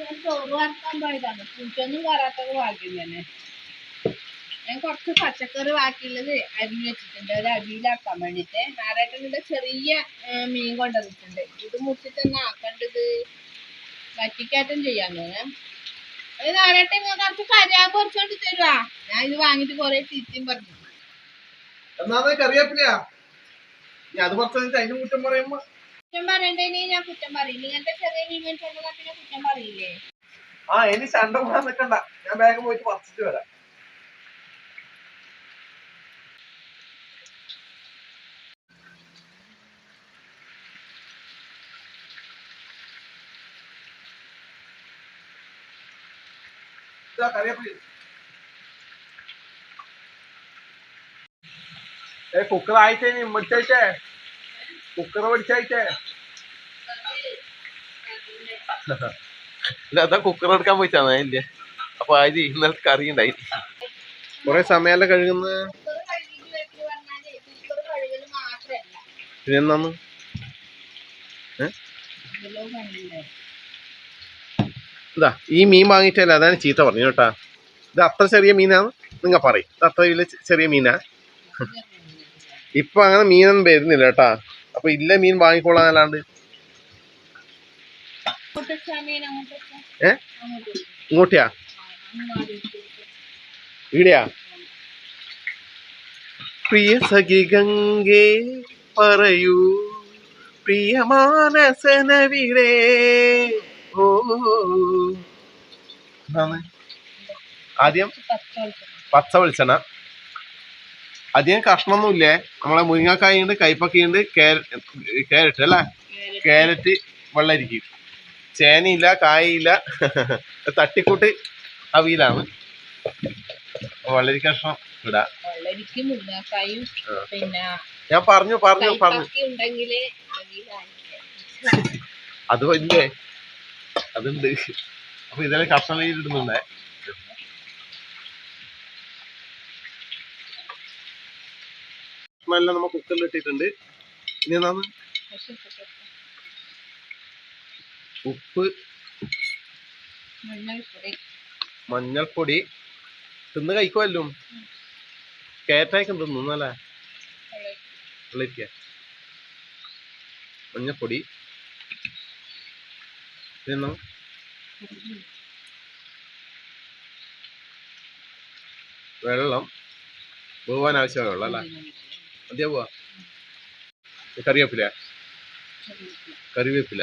ഞാൻ ചോറ് വറുക്കാൻ പോയതാണ്. പൂച്ചൊന്നും കയറാത്തൊക്കെ ഭാഗ്യം ഞാൻ കുറച്ച് പച്ചക്കറി ബാക്കിയുള്ളത് അരി വെച്ചിട്ടുണ്ട്. ഒരു അരിയിലാക്കാൻ വേണ്ടിട്ട് നാരായട്ടന്റെ ചെറിയ മീൻ കൊണ്ടുവന്നിട്ടുണ്ട്. ഇത് മുറിച്ചിട്ടൊന്ന് ആക്കേണ്ടത്? വറ്റിക്കാറ്റം ചെയ്യാൻ തോന്നേ അത് ഇങ്ങ് കുറച്ച് കരിയാൻ കുറച്ചോണ്ട് തരുവാ. ഞാൻ ഇത് വാങ്ങിയിട്ട് കുറെ ചീത്തയും പറഞ്ഞു എന്നാ കറിവേപ്പിലയാ ഞാൻ അത് കുറച്ച് അതിന്റെ അതിന് കുറ്റം പറയുമ്പോ കുറ്റം പറയണ്ടേനി ഞാൻ കുറ്റം പറയില്ല. ഇങ്ങനത്തെ ചെറിയ ഇവന്റ് മേടിച്ചോണ്ടാ പിന്നെ കുറ്റം പറയില്ലേ? ആ ഇനി ചണ്ട കൂടാൻ നിൽക്കണ്ട ഞാൻ ബാഗ് പോയിട്ട് പറിച്ചിട്ട് വരാം. ഏ കുക്കർ ആയിട്ടേ നീ മേടിച്ചേ കുക്കർ മേടിച്ചേ അതാ കുക്കർ എടുക്കാൻ പോയിട്ടാണ് അതിന്റെ അപ്പൊ ആര് ഇന്നലത്തെ കറി ഉണ്ടായി. കൊറേ സമയല്ല കഴുകുന്ന കുക്കർ കഴുകിയിട്ട് പറഞ്ഞാലേ കുക്കർ കഴുകൽ മാത്രല്ല പിന്നെ എന്നാന്ന് ഇതിലോ പണിയുണ്ടാവും ഇതാ ഈ മീൻ വാങ്ങിയിട്ടല്ല അതാണ് ചീത്ത പറഞ്ഞു കേട്ടാ. ഇത് അത്ര ചെറിയ മീനാന്ന് നിങ്ങ പറയും. ഇത് അത്ര വലിയ ചെറിയ മീനാ. ഇപ്പൊ അങ്ങനെ മീനൊന്നും വരുന്നില്ല കേട്ടാ. അപ്പൊ ഇല്ല മീൻ വാങ്ങിക്കോളാൻ അല്ലാണ്ട് അങ്ങോട്ട് വെച്ചാ മീൻ അങ്ങോട്ട് വെച്ചാ ഏ. ഇങ്ങോട്ടിയാ. ഇവിടെയാ? പ്രിയ സഖി ഗംഗേ പറയൂ. പ്രിയ മാനസനവിടേ ഓ. ആദ്യം. പച്ച വെളിച്ചെണ്ണ. അധികം കഷ്ണമൊന്നുമില്ലേ. നമ്മളെ മുരിങ്ങക്കായുണ്ട് കൈപ്പക്കയുണ്ട് കാരറ്റ് അല്ലേ? കാരറ്റ് വെള്ളരിക്കും. ചേനയില്ല കായയില്ല തട്ടിക്കൂട്ട് അവിയിലാണ് വെള്ളരി കഷ്ണം ഇടാ. ഞാൻ പറഞ്ഞു പറഞ്ഞു പറഞ്ഞു. അത് വലിയേ അതുണ്ട്. അപ്പൊ ഇതെല്ലാം കഷ്ണം ഇടുന്നുണ്ടേ? കഷ്ണമെല്ലാം നമ്മ കുക്കറിൽ ഇട്ടിട്ടുണ്ട്. ഇനി ഇപ്പൊ ഉപ്പ് മഞ്ഞൾപ്പൊടി. തിന്ന് കഴിക്കുമല്ലോ കേറ്റായിക്കും തിന്നല്ലേ? മഞ്ഞൾപ്പൊടി. പിന്നെ വെള്ളം. പോവാൻ ആവശ്യമായ വെള്ളം അല്ലേ? മതിയാ പോവാ കറിവേപ്പില. കറിവേപ്പില.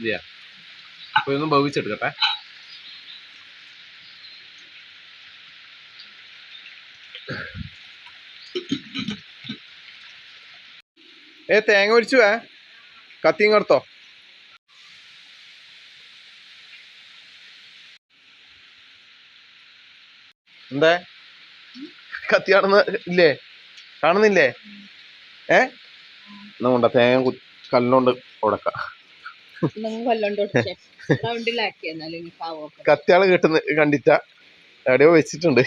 ഇല്ല. ഇതൊന്നും ഭവിച്ചെടുക്കട്ടെ ഏ തേങ്ങ ഒരിച്ചു വേ കത്തിയും കൊടുത്തോ. എന്താ? കത്തി കാണുന്ന ഇല്ലേ? കാണുന്നില്ലേ? ഏ? എന്നാ കൊണ്ട തേങ്ങ കല്ലുകൊണ്ട് ഉടക്കാം. കത്തിയാൾ കിട്ടുന്ന കണ്ടിട്ട എവിടെയോ വെച്ചിട്ടുണ്ട്.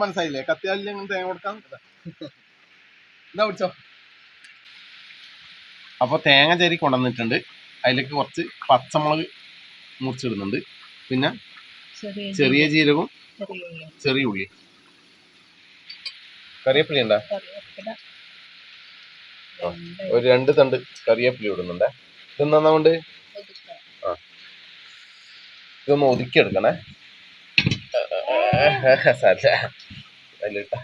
മനസ്സിലായില്ലേ? കത്തിയാലിൽ അങ്ങനെ തേങ്ങ കൊടുക്കാം ഇതാ. എന്താ പിടിച്ചോ. അപ്പൊ തേങ്ങ ചേരി കൊണ്ടുവന്നിട്ടുണ്ട്. അതിലേക്ക് കുറച്ച് പച്ചമുളക് മുറിച്ചിടുന്നുണ്ട് പിന്നെ ചെറിയ ചെറിയ ജീരകവും ചെറിയ ഉള്ളി, ചെറിയ ഉള്ളി കറിവേപ്പില ഉണ്ടാ ഒരു രണ്ട് തണ്ട് കറിവേപ്പില ഇടുന്നുണ്ടേ ഇതെന്നാണ്ട് ആ ഇതൊന്ന് ഒതുക്കിയെടുക്കണേ സാരില്ല അതിലിട്ട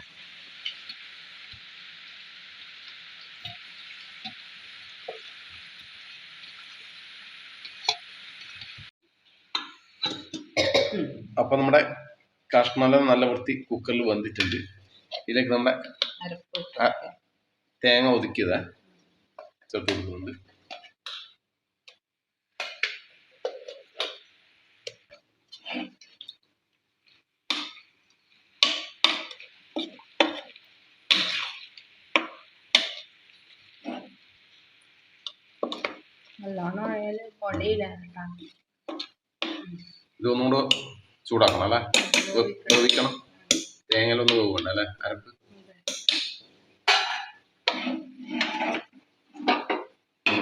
അപ്പൊ നമ്മുടെ കഷ്ണമെല്ലാം നല്ല വൃത്തി കുക്കറിൽ വന്നിട്ടുണ്ട്. ഇതിലേക്ക് നമ്മുടെ തേങ്ങ ഒതുക്കിയതാ. ചേർത്ത് കൊടുക്കുന്നുണ്ട് നല്ലോണം ആയാലും പൊടിയില്ല കേട്ടാ. ഇതൊന്നും കൂടെ ചൂടാക്കണം അല്ലേ? വേവിക്കണം തേങ്ങയിലൊന്ന് വേവണ്ട അല്ലേ? അരപ്പ്.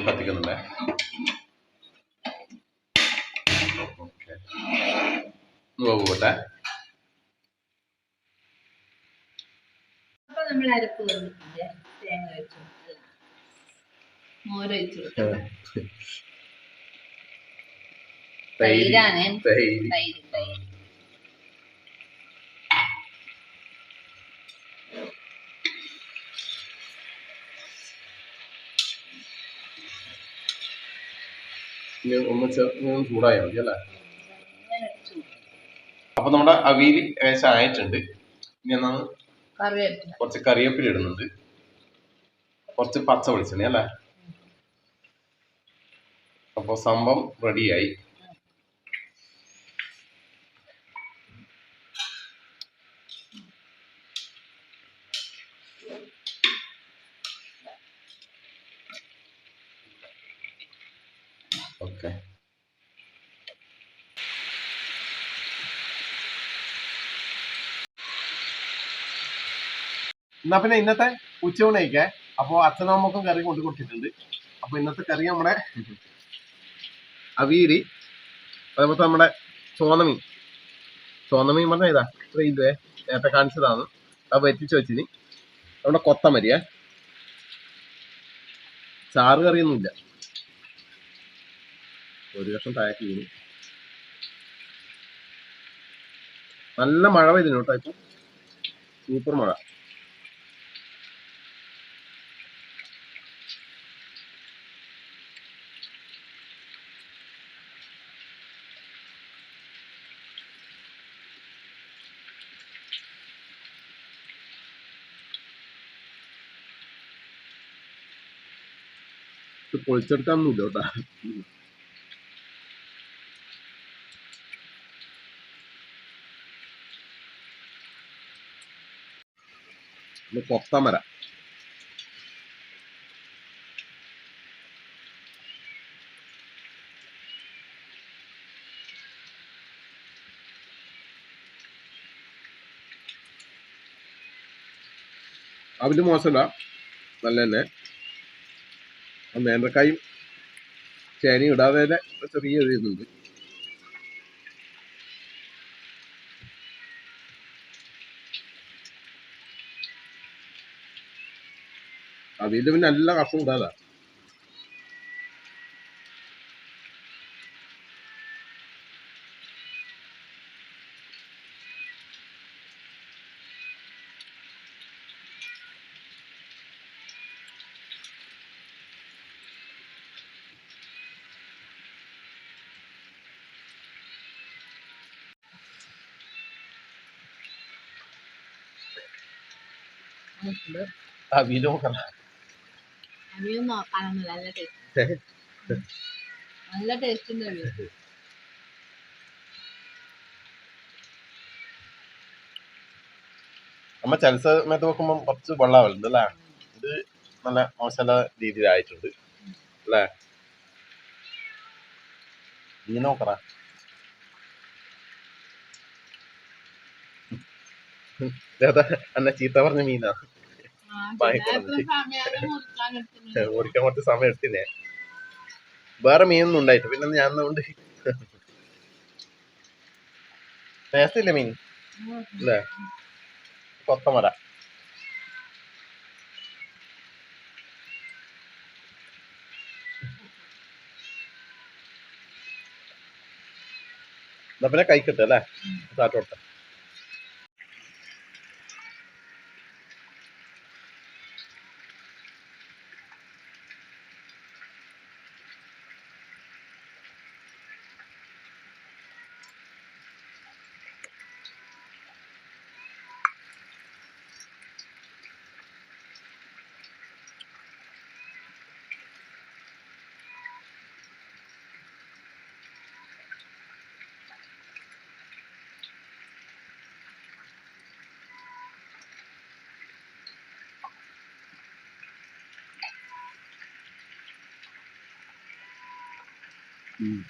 കത്തിക്കുന്നുണ്ടേ? ഓക്കെ. വേവ് പോട്ടെ നമ്മൾ അരപ്പ് വന്നിട്ടുണ്ട് തേങ്ങ വെച്ചു മോര് വെച്ചു തൈര് തൈരാണ്. തൈര് തൈര്. ഇനി ഒന്ന് ചെ- ഇനി ചൂടായാൽ മതി അല്ലേ? അപ്പൊ നമ്മുടെ അവിയിൽ ഏകദേശം ആയിട്ടുണ്ട്. ഇനി എന്നാണ്? കുറച്ച് കറിവേപ്പില ഇടുന്നുണ്ട്. കുറച്ച് പച്ച വെളിച്ചെണ്ണ അല്ലേ? അപ്പോൾ സംഭവം റെഡിയായി ഓക്കെ. എന്നാ പിന്നെ ഇന്നത്തെ ഉച്ചയൂണയൊക്കെ അപ്പോ അച്ഛനമ്മക്കും കറി കൊണ്ടു കൊടുത്തിട്ടുണ്ട്. അപ്പൊ ഇന്നത്തെ കറി നമ്മുടെ അവീരി അതേപോലെ നമ്മുടെ ചോന്നമീൻ ചോന്നമീൻ പറഞ്ഞാൽ ഇതാ ഇത്ര ഇതേ നേരത്തെ കാണിച്ചതാണ്. അത് വറ്റിച്ച് വെച്ചിന്. നമ്മുടെ കൊത്തമരിയേ. ചാറ് കറിയൊന്നുമില്ല. ഒരു ലക്ഷം താഴേക്ക് വീണു നല്ല മഴ പെയ്തിന് കേട്ടോ ഇപ്പൊ. സൂപ്പർ മഴ. പൊളിച്ചെടുക്കാൻ ഒന്നുമില്ല കേട്ടാ. ഇത് കൊത്തമര. അവൽ മോശമല്ല നല്ല തന്നെ. നേന്ത്രക്കായും ചേനയും ഇടാതെ തന്നെ ചെറിയ ഒരു അവിയൽ പിന്നെ എല്ലാ കഷ്ണവും ഇടാതാ അവിയൽ നോക്കണ്ട നോക്കാനൊന്നുമില്ല നല്ല ടേസ്റ്റ് നല്ല ടേസ്റ്റ് ഉണ്ട് അവിയൽ നമ്മ ചില സമയത്ത് വെക്കുമ്പോൾ കുറച്ച് വെള്ളാവലുണ്ട് അല്ലേ? ഇത് നല്ല മോശമല്ല രീതിയിലായിട്ടുണ്ട്. അല്ലേ? നീ നോക്കറ അന്ന ചീത്ത പറഞ്ഞ മീനാ. ഓടിക്കാൻ കുറച്ച് സമയം എടുത്തില്ലേ? വേറെ മീനൊന്നും ഉണ്ടായിട്ട് പിന്നെ ഞാൻ കൊണ്ട് ടേസ്റ്റ് ഇല്ല? മീൻ അല്ലേ കൊത്തമര എന്നാ പിന്നെ കൈക്കിട്ടല്ലേ അല്ലേ? താറ്റോട്ടെ Mm.